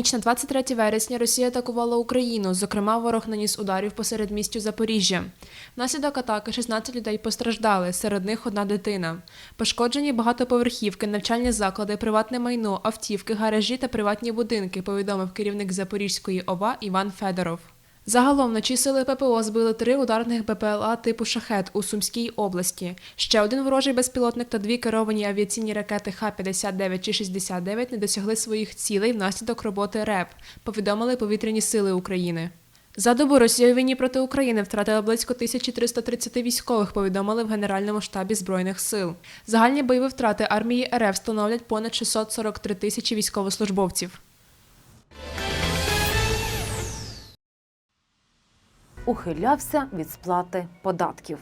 ніч на 23 вересня Росія атакувала Україну. Зокрема, ворог наніс ударів посеред містю Запоріжжя. Внаслідок атаки 16 людей постраждали, серед них одна дитина. Пошкоджені багатоповерхівки, навчальні заклади, приватне майно, автівки, гаражі та приватні будинки, повідомив керівник Запорізької ОВА Іван Федоров. Загалом вночі сили ППО збили три ударних БПЛА типу шахет у Сумській області. Ще один ворожий безпілотник та дві керовані авіаційні ракети Х-59 чи 69 не досягли своїх цілей внаслідок роботи РЕП, повідомили повітряні сили України. За добу Росія у війні проти України втратила близько 1330 військових, повідомили в Генеральному штабі Збройних сил. Загальні бойові втрати армії РФ становлять понад 643 тисячі військовослужбовців. Ухилявся від сплати податків.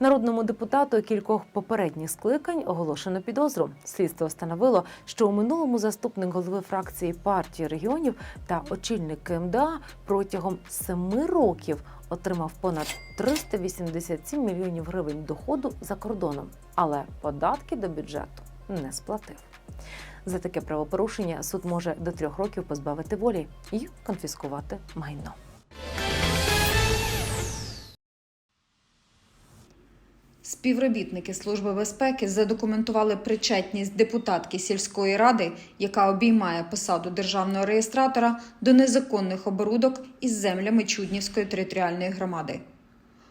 Народному депутату кількох попередніх скликань оголошено підозру. Слідство встановило, що у минулому заступник голови фракції партії регіонів та очільник КМДА протягом семи років отримав понад 387 мільйонів гривень доходу за кордоном, але податки до бюджету не сплатив. За таке правопорушення суд може до трьох років позбавити волі і конфіскувати майно. Співробітники Служби безпеки задокументували причетність депутатки сільської ради, яка обіймає посаду державного реєстратора, до незаконних оборудок із землями Чуднівської територіальної громади.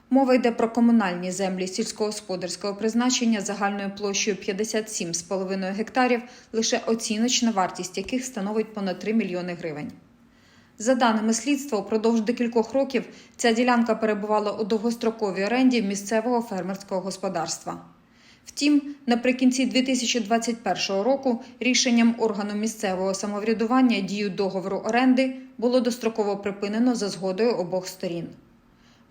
Мова йде про комунальні землі сільськогосподарського призначення загальною площею 57,5 гектарів, лише оціночна вартість яких становить понад 3 мільйони гривень. За даними слідства, упродовж декількох років ця ділянка перебувала у довгостроковій оренді місцевого фермерського господарства. Втім, наприкінці 2021 року рішенням органу місцевого самоврядування дію договору оренди було достроково припинено за згодою обох сторін.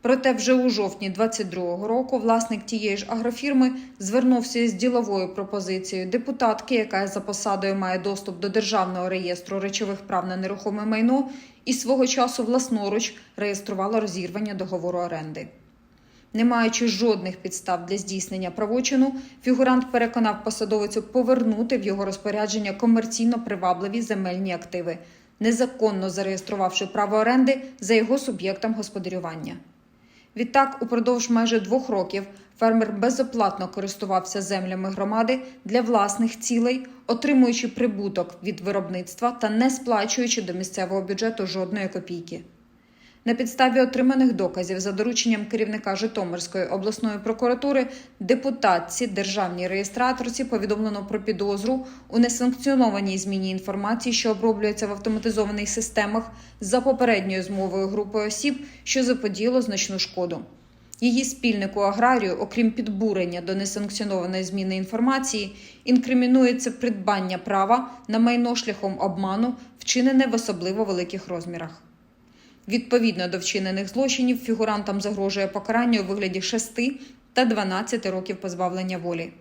Проте вже у жовтні 2022 року власник тієї ж агрофірми звернувся із діловою пропозицією депутатки, яка за посадою має доступ до державного реєстру речових прав на нерухоме майно, і свого часу власноруч реєструвала розірвання договору оренди. Не маючи жодних підстав для здійснення правочину, фігурант переконав посадовицю повернути в його розпорядження комерційно привабливі земельні активи, незаконно зареєструвавши право оренди за його суб'єктом господарювання. Відтак, упродовж майже двох років фермер безоплатно користувався землями громади для власних цілей, отримуючи прибуток від виробництва та не сплачуючи до місцевого бюджету жодної копійки. На підставі отриманих доказів за дорученням керівника Житомирської обласної прокуратури депутатці державній реєстраторці повідомлено про підозру у несанкціонованій зміні інформації, що оброблюється в автоматизованих системах за попередньою змовою групи осіб, що заподіяло значну шкоду. Її спільнику аграрію, окрім підбурення до несанкціонованої зміни інформації, інкримінується придбання права на майно шляхом обману, вчинене в особливо великих розмірах. Відповідно до вчинених злочинів, фігурантам загрожує покарання у вигляді 6 та 12 років позбавлення волі.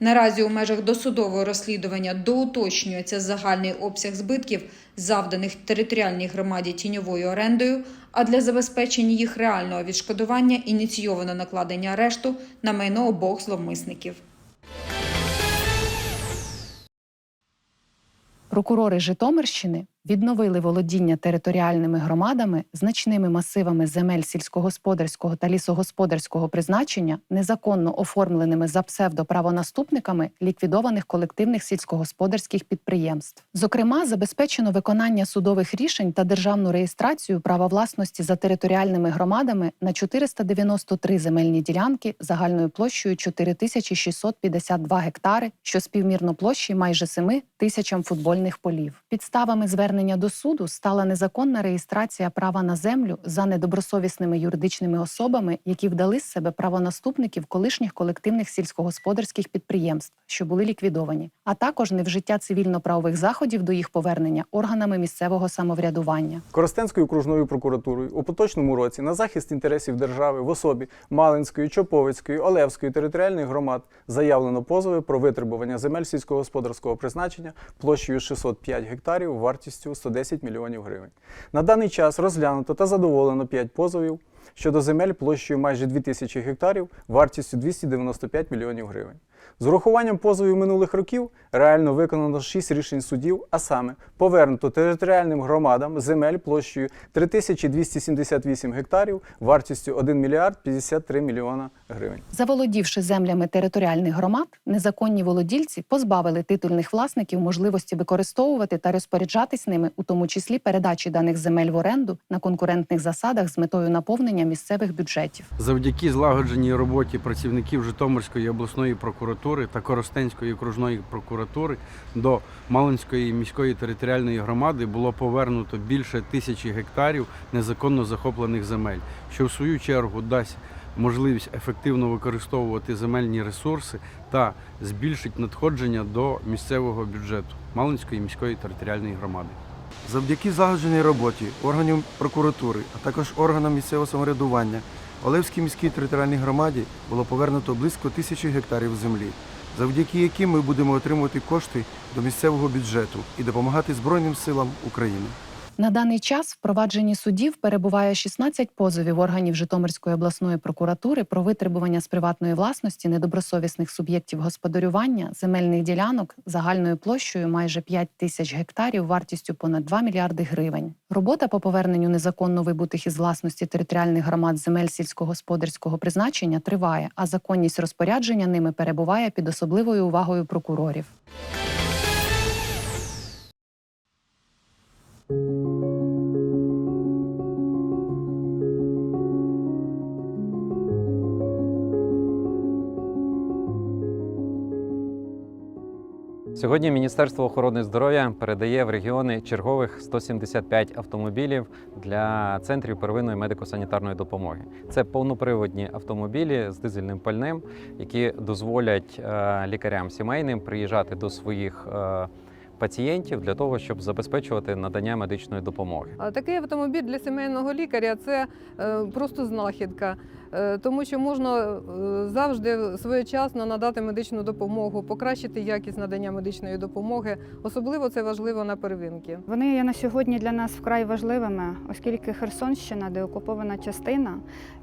Наразі у межах досудового розслідування доуточнюється загальний обсяг збитків, завданих територіальній громаді тіньовою орендою, а для забезпечення їх реального відшкодування ініційовано накладення арешту на майно обох зловмисників. Прокурори Житомирщини відновили володіння територіальними громадами значними масивами земель сільськогосподарського та лісогосподарського призначення, незаконно оформленими за псевдоправонаступниками ліквідованих колективних сільськогосподарських підприємств. Зокрема, забезпечено виконання судових рішень та державну реєстрацію права власності за територіальними громадами на 493 земельні ділянки загальною площею 4652 гектари, що співмірно площі майже 7 тисячам футбольних полів. Підставами звернення до суду стала незаконна реєстрація права на землю за недобросовісними юридичними особами, які вдали з себе правонаступників колишніх колективних сільськогосподарських підприємств, що були ліквідовані, а також невжиття цивільно-правових заходів до їх повернення органами місцевого самоврядування. Коростенською окружною прокуратурою у поточному році на захист інтересів держави в особі Малинської, Чоповицької, Олевської територіальних громад заявлено позови про витребування земель сільськогосподарського призначення площею 605 гектарів вартістю 110 мільйонів гривень. На даний час розглянуто та задоволено 5 позовів щодо земель площею майже 2000 гектарів вартістю 295 мільйонів гривень. З урахуванням позовів минулих років реально виконано 6 рішень судів, а саме повернуто територіальним громадам земель площею 3278 гектарів вартістю 1 мільярд 53 мільйона гривень. Заволодівши землями територіальних громад, незаконні володільці позбавили титульних власників можливості використовувати та розпоряджатись ними, у тому числі передачі даних земель в оренду на конкурентних засадах з метою наповнення місцевих бюджетів. Завдяки злагодженій роботі працівників Житомирської обласної прокуратури та Коростенської окружної прокуратури до Малинської міської територіальної громади було повернуто більше тисячі гектарів незаконно захоплених земель, що в свою чергу дасть можливість ефективно використовувати земельні ресурси та збільшить надходження до місцевого бюджету Малинської міської територіальної громади. Завдяки злагодженій роботі органів прокуратури, а також органам місцевого самоврядування Олевській міській територіальній громаді було повернуто близько тисячі гектарів землі, завдяки яким ми будемо отримувати кошти до місцевого бюджету і допомагати Збройним силам України. На даний час в провадженні судів перебуває 16 позовів органів Житомирської обласної прокуратури про витребування з приватної власності недобросовісних суб'єктів господарювання земельних ділянок загальною площею майже 5 тисяч гектарів вартістю понад 2 мільярди гривень. Робота по поверненню незаконно вибутих із власності територіальних громад земель сільськогосподарського призначення триває, а законність розпорядження ними перебуває під особливою увагою прокурорів. Сьогодні Міністерство охорони здоров'я передає в регіони чергових 175 автомобілів для центрів первинної медико-санітарної допомоги. Це повноприводні автомобілі з дизельним пальним, які дозволять е, лікарям сімейним приїжджати до своїх е, пацієнтів для того, щоб забезпечувати надання медичної допомоги. А Такий автомобіль для сімейного лікаря це е, просто знахідка, е, тому що можна е, завжди своєчасно надати медичну допомогу, покращити якість надання медичної допомоги. Особливо це важливо на первинки. Вони є на сьогодні для нас вкрай важливими, оскільки Херсонщина, де окупована частина,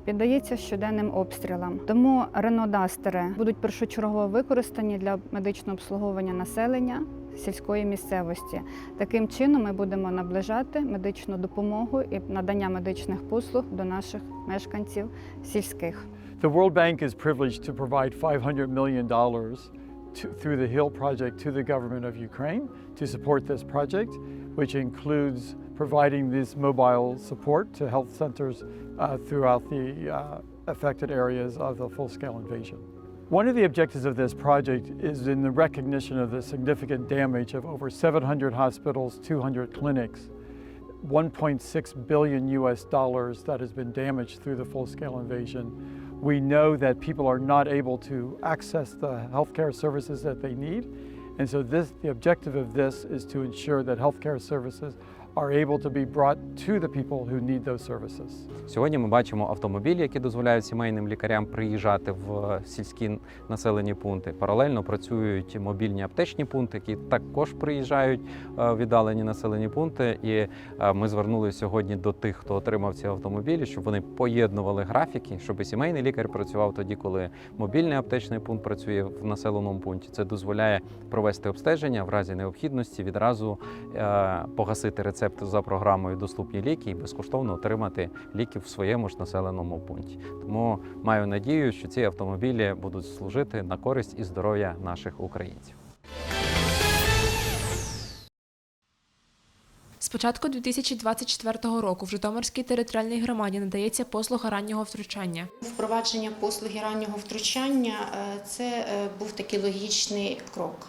піддається щоденним обстрілам. Тому ренодастери будуть першочергово використані для медичного обслуговування населення сільської місцевості. Таким чином ми будемо наближати медичну допомогу і надання медичних послуг до наших мешканців сільських. The World Bank is privileged to provide $500 million to, through the HILL project to the government of Ukraine to support this project, which includes providing this mobile support to health centers uh, throughout the uh, affected areas of the full scale invasion. One of the objectives of this project is in the recognition of the significant damage of over 700 hospitals, 200 clinics, 1.6 billion US dollars that has been damaged through the full scale invasion. We know that people are not able to access the healthcare services that they need. And so this, the objective of this is to ensure that healthcare services are able to be brought to the people who need those services. Сьогодні ми бачимо автомобілі, які дозволяють сімейним лікарям приїжджати в сільські населені пункти. Паралельно працюють мобільні аптечні пункти, які також приїжджають е, в віддалені населені пункти. І е, ми звернулися сьогодні до тих, хто отримав ці автомобілі, щоб вони поєднували графіки, щоб сімейний лікар працював тоді, коли мобільний аптечний пункт працює в населеному пункті. Це дозволяє провести обстеження в разі необхідності відразу е, погасити рецепт за програмою Доступні ліки і безкоштовно отримати ліки в своєму ж населеному пункті. Тому маю надію, що ці автомобілі будуть служити на користь і здоров'я наших українців. З початку 2024 року в Житомирській територіальній громаді надається послуга раннього втручання. Впровадження послуги раннього втручання е, це е, був такий логічний крок.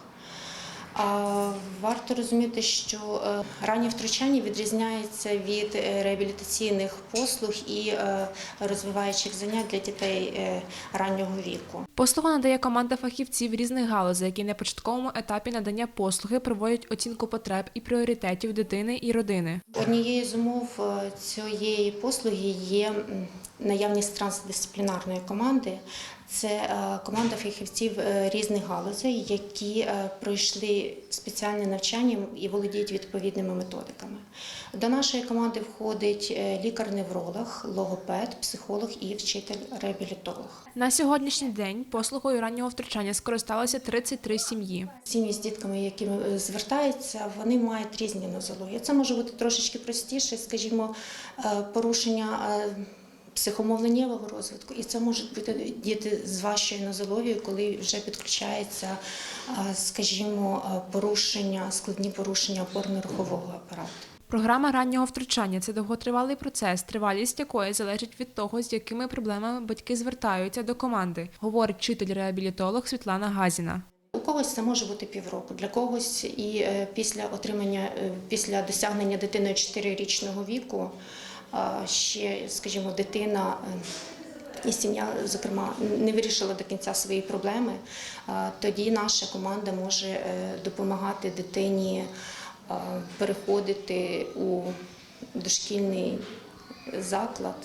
Варто розуміти, що е, раннє втручання відрізняється від е, реабілітаційних послуг і е, розвиваючих занять для дітей раннього віку. Послугу надає команда фахівців різних галузей, які на початковому етапі надання послуги проводять оцінку потреб і пріоритетів дитини і родини. Однією з умов цієї послуги є наявність трансдисциплінарної команди, Це е, команда фахівців е, різних галузей, які е, пройшли спеціальне навчання і володіють відповідними методиками. До нашої команди входить лікар-невролог, логопед, психолог і вчитель-реабілітолог. На сьогоднішній день послугою раннього втручання скористалося 33 сім'ї. Сім'ї з дітками, які звертаються, вони мають різні нозології. Це може бути трошечки простіше, скажімо, порушення психомовленнєвого розвитку, і це можуть бути діти з важчою нозологією, коли вже підключається, скажімо, порушення, складні порушення опорно-рухового апарату. Програма раннього втручання це довготривалий процес, тривалість якої залежить від того, з якими проблемами батьки звертаються до команди, говорить вчитель-реабілітолог Світлана Газіна. У когось це може бути півроку, для когось і е, після отримання, е, після досягнення дитиною 4-річного віку ще, скажімо, дитина. е, І сім'я, зокрема, не вирішила до кінця свої проблеми. Тоді наша команда може е, допомагати дитині е, переходити у дошкільний заклад,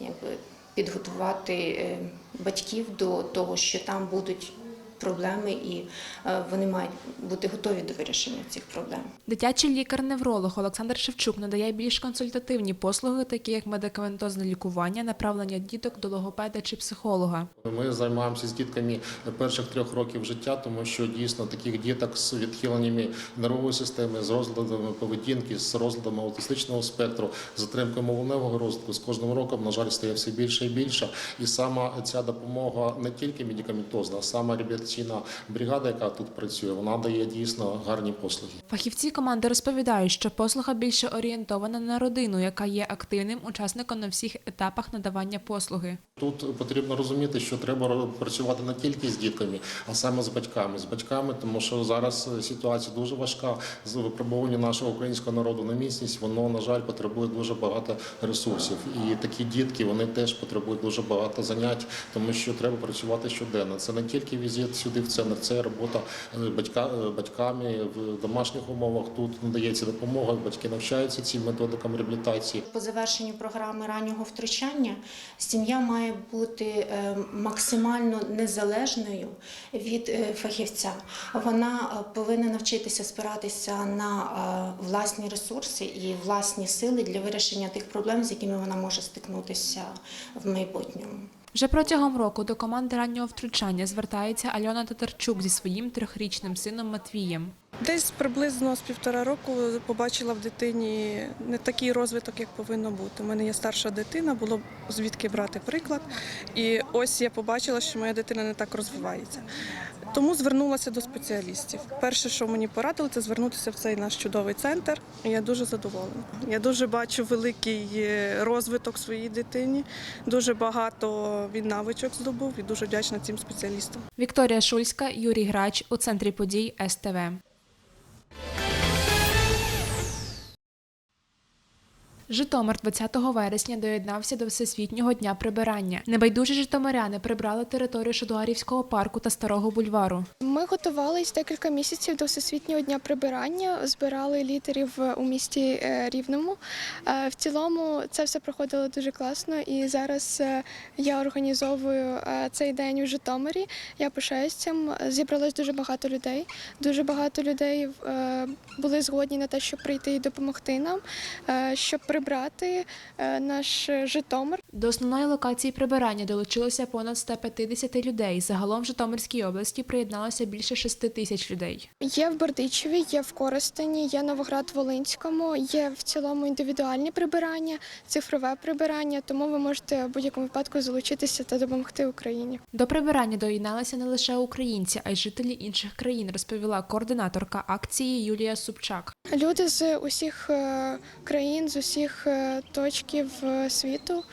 якби підготувати батьків до того, що там будуть проблеми, і е, вони мають бути готові до вирішення цих проблем. Дитячий лікар-невролог Олександр Шевчук надає більш консультативні послуги, такі як медикаментозне лікування, направлення діток до логопеда чи психолога. Ми займаємося з дітками перших трьох років життя, тому що дійсно таких діток з відхиленнями нервової системи, з розладами поведінки, з розладами аутистичного спектру, з затримкою мовленевого розвитку з кожним роком, на жаль, стає все більше і більше. І саме ця допомога не тільки медикаментозна, а саме реабілітаційна бригада, яка тут працює, вона дає дійсно гарні послуги. Фахівці команди розповідають, що послуга більше орієнтована на родину, яка є активним учасником на всіх етапах надавання послуги. Тут потрібно розуміти, що треба працювати не тільки з дітками, а саме з батьками. З батьками, тому що зараз ситуація дуже важка. З випробування нашого українського народу на міцність, воно на жаль потребує дуже багато ресурсів. І такі дітки вони теж потребують дуже багато занять, тому що треба працювати щоденно. Це не тільки візит сюди в центр, це робота е, батька, е, батьками в домашніх умовах. Тут надається допомога, батьки навчаються цим методикам реабілітації. По завершенню програми раннього втручання сім'я має бути е, максимально незалежною від фахівця. Вона повинна навчитися спиратися на власні ресурси і власні сили для вирішення тих проблем, з якими вона може стикнутися в майбутньому. Вже протягом року до команди раннього втручання звертається Альона Татарчук зі своїм трьохрічним сином Матвієм. Десь приблизно з півтора року побачила в дитині не такий розвиток, як повинно бути. У мене є старша дитина, було звідки брати приклад. І ось я побачила, що моя дитина не так розвивається. Тому звернулася до спеціалістів. Перше, що мені порадили, це звернутися в цей наш чудовий центр. Я дуже задоволена. Я дуже бачу великий е, розвиток своїй дитині. Дуже багато він навичок здобув і дуже вдячна цим спеціалістам. Вікторія Шульська, Юрій Грач у центрі подій СТВ. Житомир 20 вересня доєднався до Всесвітнього дня прибирання. Небайдужі житомиряни прибрали територію Шадуарівського парку та Старого бульвару. Ми готувалися декілька місяців до всесвітнього дня прибирання, збирали лідерів у місті е, Рівному. Е, В цілому це все проходило дуже класно, і зараз е, я організовую цей день у Житомирі. Я пишаюсь цим. Зібралось дуже багато людей. Дуже багато людей були згодні на те, щоб прийти і допомогти нам, щоб прибрати е, наш Житомир. До основної локації прибирання долучилося понад 150 людей. Загалом в Житомирській області приєдналося більше 6 тисяч людей. Є в Бердичеві, є в Коростені, є Новоград-Волинському, є в цілому індивідуальні прибирання, цифрове прибирання, тому ви можете в будь-якому випадку залучитися та допомогти Україні. До прибирання доєдналися не лише українці, а й жителі інших країн, розповіла координаторка акції Юлія Супчак. Люди з усіх е, країн, з усіх е, точків е, світу.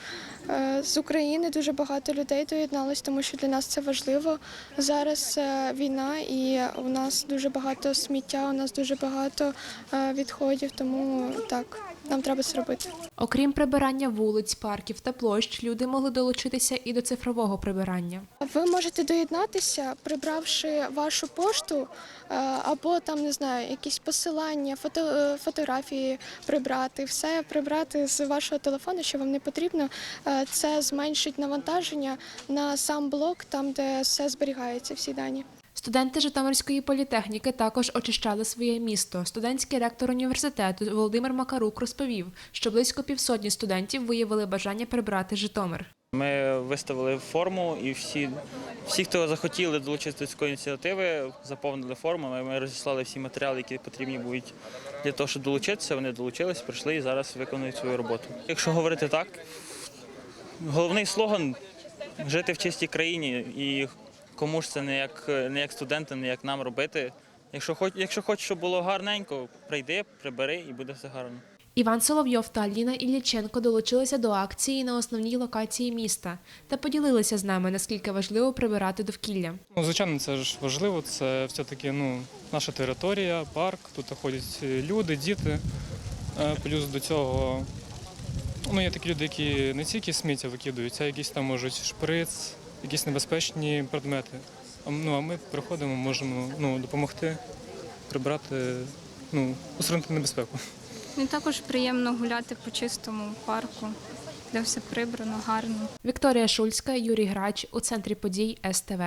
Е, З України дуже багато людей доєдналось, тому що для нас це важливо. Зараз війна, і у нас дуже багато сміття, у нас дуже багато відходів, тому так нам треба це робити. Окрім прибирання вулиць, парків та площ, люди могли долучитися і до цифрового прибирання. Ви можете доєднатися, прибравши вашу пошту е, або там не знаю, якісь посилання, фото, е, фотографії прибрати, все прибрати з вашого телефону, що вам не потрібно. Е, Це зменшить навантаження на сам блок, там де все зберігається, всі дані. Студенти Житомирської політехніки також очищали своє місто. Студентський ректор університету Володимир Макарук розповів, що близько півсотні студентів виявили бажання прибрати Житомир. Ми виставили форму, і всі, всі, хто захотіли долучитися до цієї ініціативи, заповнили форму. Ми, розіслали всі матеріали, які потрібні будуть для того, щоб долучитися. Вони долучились, прийшли і зараз виконують свою роботу. Якщо говорити так, головний слоган жити в чистій країні. І кому ж це не як, не як студентам, не як нам робити. Якщо хоч, якщо хочеш, щоб було гарненько, прийди, прибери і буде все гарно. Іван Соловйов та Аліна Ілляченко долучилися до акції на основній локації міста та поділилися з нами, наскільки важливо прибирати довкілля. Ну, звичайно, це ж важливо. Це все-таки ну, наша територія, парк. Тут ходять люди, діти. Е, Плюс до цього ну, є такі люди, які не тільки сміття викидують, а якісь там можуть шприц, якісь небезпечні предмети. А, ну, а ми приходимо, можемо ну, допомогти прибрати, ну, усунути небезпеку. І також приємно гуляти по чистому парку, де все прибрано, гарно. Вікторія Шульська, Юрій Грач у центрі подій СТВ.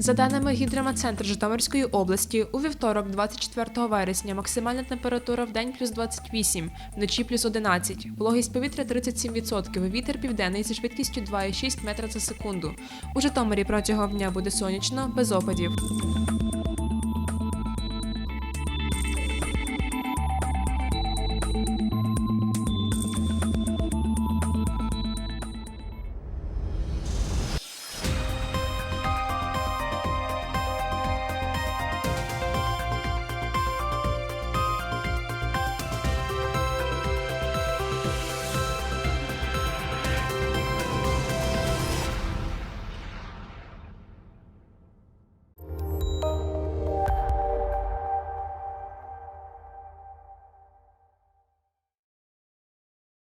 За даними Гідромецентру Житомирської області, у вівторок, 24 вересня, максимальна температура в день плюс 28, вночі плюс 11, вологість повітря 37%, вітер південний зі швидкістю 2,6 метра за секунду. У Житомирі протягом дня буде сонячно, без опадів.